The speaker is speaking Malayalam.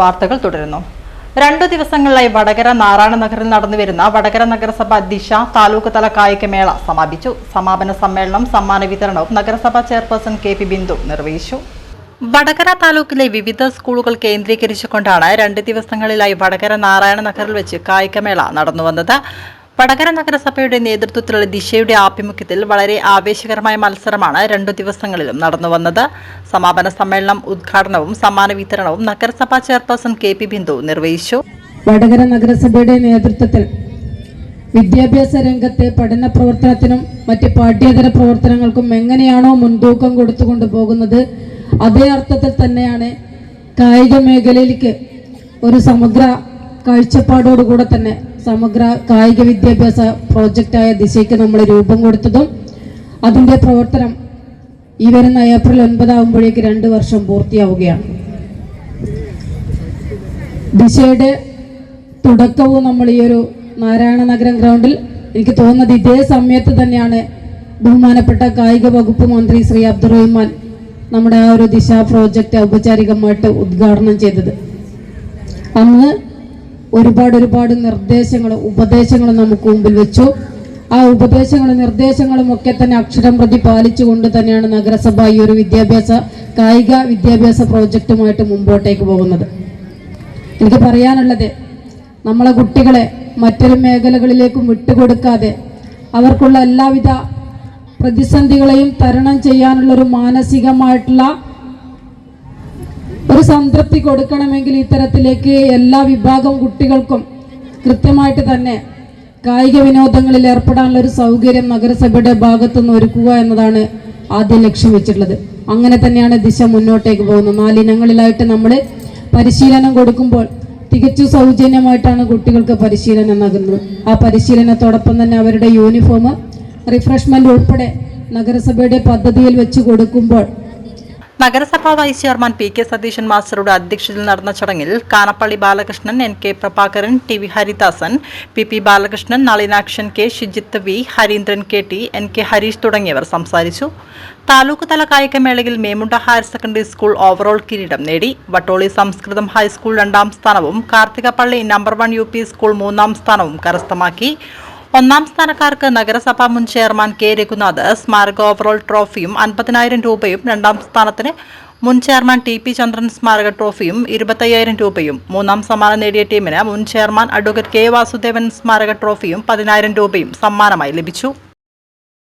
വാർത്തകൾ തുടരുന്നു. രണ്ടു ദിവസങ്ങളിലായി വടകര നാരായണ നഗറിൽ നടന്നുവരുന്ന വടകര നഗരസഭ ദിശ താലൂക്ക് തല കായികമേള സമാപിച്ചു. സമാപന സമ്മേളനം സമ്മാന വിതരണവും നഗരസഭാ ചെയർപേഴ്സൺ കെ പി ബിന്ദു നിർവഹിച്ചു. വടകര താലൂക്കിലെ വിവിധ സ്കൂളുകൾ കേന്ദ്രീകരിച്ചുകൊണ്ടാണ് രണ്ട് ദിവസങ്ങളിലായി വടകര നാരായണ നഗറിൽ വെച്ച് കായികമേള നടന്നുവന്നത്. വടകര നഗരസഭയുടെ നേതൃത്വത്തിലുള്ള ദിശയുടെ ആഭിമുഖ്യത്തിൽ വളരെ ആവേശകരമായ മത്സരമാണ് രണ്ടു ദിവസങ്ങളിലും നടന്നുവന്നത് സമാപന സമ്മേളനം ഉദ്ഘാടനവും സമ്മാന വിതരണവും നഗരസഭാ ചെയർപേഴ്സൺ കെ പി ബിന്ദു നിർവഹിച്ചു. വടകര നഗരസഭയുടെ നേതൃത്വത്തിൽ വിദ്യാഭ്യാസ രംഗത്തെ പഠന പ്രവർത്തനത്തിനും മറ്റ് പാഠ്യേതര പ്രവർത്തനങ്ങൾക്കും എങ്ങനെയാണോ മുൻതൂക്കം കൊടുത്തുകൊണ്ട് പോകുന്നത് അതേ അർത്ഥത്തിൽ തന്നെയാണ് കായിക മേഖലയിലേക്ക് ഒരു സമഗ്ര കാഴ്ചപ്പാടോടുകൂടെ തന്നെ സമഗ്ര കായിക വിദ്യാഭ്യാസ പ്രോജക്റ്റായ ദിശയ്ക്ക് നമ്മൾ രൂപം കൊടുത്തതും അതിന്റെ പ്രവർത്തനം ഈ വരുന്ന ഏപ്രിൽ ഒൻപതാകുമ്പോഴേക്ക് രണ്ട് വർഷം പൂർത്തിയാവുകയാണ്. ദിശയുടെ തുടക്കവും നമ്മൾ ഈ ഒരു നാരായണ നഗരം ഗ്രൗണ്ടിൽ എനിക്ക് തോന്നുന്നത് ഇതേ സമയത്ത് തന്നെയാണ് ബഹുമാനപ്പെട്ട കായിക വകുപ്പ് മന്ത്രി ശ്രീ അബ്ദുറഹ്മാൻ നമ്മുടെ ആ ഒരു ദിശ പ്രോജക്റ്റ് ഔപചാരികമായിട്ട് ഉദ്ഘാടനം ചെയ്തത്. അന്ന് ഒരുപാട് ഒരുപാട് നിർദ്ദേശങ്ങളും ഉപദേശങ്ങളും നമുക്ക് മുമ്പിൽ വെച്ചു. ആ ഉപദേശങ്ങളും നിർദ്ദേശങ്ങളും ഒക്കെ തന്നെ അക്ഷരം പ്രതി പാലിച്ചുകൊണ്ട് തന്നെയാണ് നഗരസഭ ഈ ഒരു വിദ്യാഭ്യാസ കായിക വിദ്യാഭ്യാസ പ്രോജക്റ്റുമായിട്ട് മുമ്പോട്ടേക്ക് പോകുന്നത്. എനിക്ക് പറയാനുള്ളത് നമ്മളെ കുട്ടികളെ മറ്റൊരു മേഖലകളിലേക്കും വിട്ടുകൊടുക്കാതെ അവർക്കുള്ള എല്ലാവിധ പ്രതിസന്ധികളെയും തരണം ചെയ്യാനുള്ളൊരു മാനസികമായിട്ടുള്ള സംതൃപ്തി കൊടുക്കണമെങ്കിൽ ഇത്തരത്തിലേക്ക് എല്ലാ വിഭാഗം കുട്ടികൾക്കും കൃത്യമായിട്ട് തന്നെ കായിക വിനോദങ്ങളിൽ ഏർപ്പെടാനുള്ള ഒരു സൗകര്യം നഗരസഭയുടെ ഭാഗത്തുനിന്ന് ഒരുക്കുക എന്നതാണ് ആദ്യം ലക്ഷ്യം വെച്ചിട്ടുള്ളത്. അങ്ങനെ തന്നെയാണ് ദിശ മുന്നോട്ടേക്ക് പോകുന്നത്. നാലിനങ്ങളിലായിട്ട് നമ്മൾ പരിശീലനം കൊടുക്കുമ്പോൾ തികച്ചു സൗജന്യമായിട്ടാണ് കുട്ടികൾക്ക് പരിശീലനം നൽകുന്നത്. ആ പരിശീലനത്തോടൊപ്പം തന്നെ അവരുടെ യൂണിഫോം റിഫ്രഷ്മെന്റ് ഉൾപ്പെടെ നഗരസഭയുടെ പദ്ധതിയിൽ വെച്ച് കൊടുക്കുമ്പോൾ നഗരസഭാ vice chairman P K Satheesan മാസ്റ്ററുടെ അധ്യക്ഷതയിൽ നടന്ന ചടങ്ങിൽ Kanappally Balakrishnan N K Prabhakaran T V Haridasan P P Balakrishnan Nalinakshan K Shijith V Hareendran K T N K Hareesh തുടങ്ങിയവർ സംസാരിച്ചു. താലൂക്ക് തല കായികമേളയിൽ Memunda higher secondary school overall കിരീടം നേടി. വട്ടോളി സംസ്കൃതം ഹൈസ്കൂൾ രണ്ടാം സ്ഥാനവും Karthikappally number one U school മൂന്നാം സ്ഥാനവും കരസ്ഥമാക്കി. ഒന്നാം സ്ഥാനക്കാർക്ക് നഗരസഭാ മുൻ ചെയർമാൻ കെ രഘുനാഥ് സ്മാരക ഓവറോൾ ട്രോഫിയും അൻപതിനായിരം രൂപയും രണ്ടാം സ്ഥാനത്തിന് മുൻ ചെയർമാൻ ടി പി ചന്ദ്രൻ സ്മാരക ട്രോഫിയും ഇരുപത്തയ്യായിരം രൂപയും. മൂന്നാം സമ്മാനം നേടിയ ടീമിന് മുൻ ചെയർമാൻ അഡ്വക്കേറ്റ് കെ വാസുദേവൻ സ്മാരക ട്രോഫിയും പതിനായിരം രൂപയും സമ്മാനമായി ലഭിച്ചു.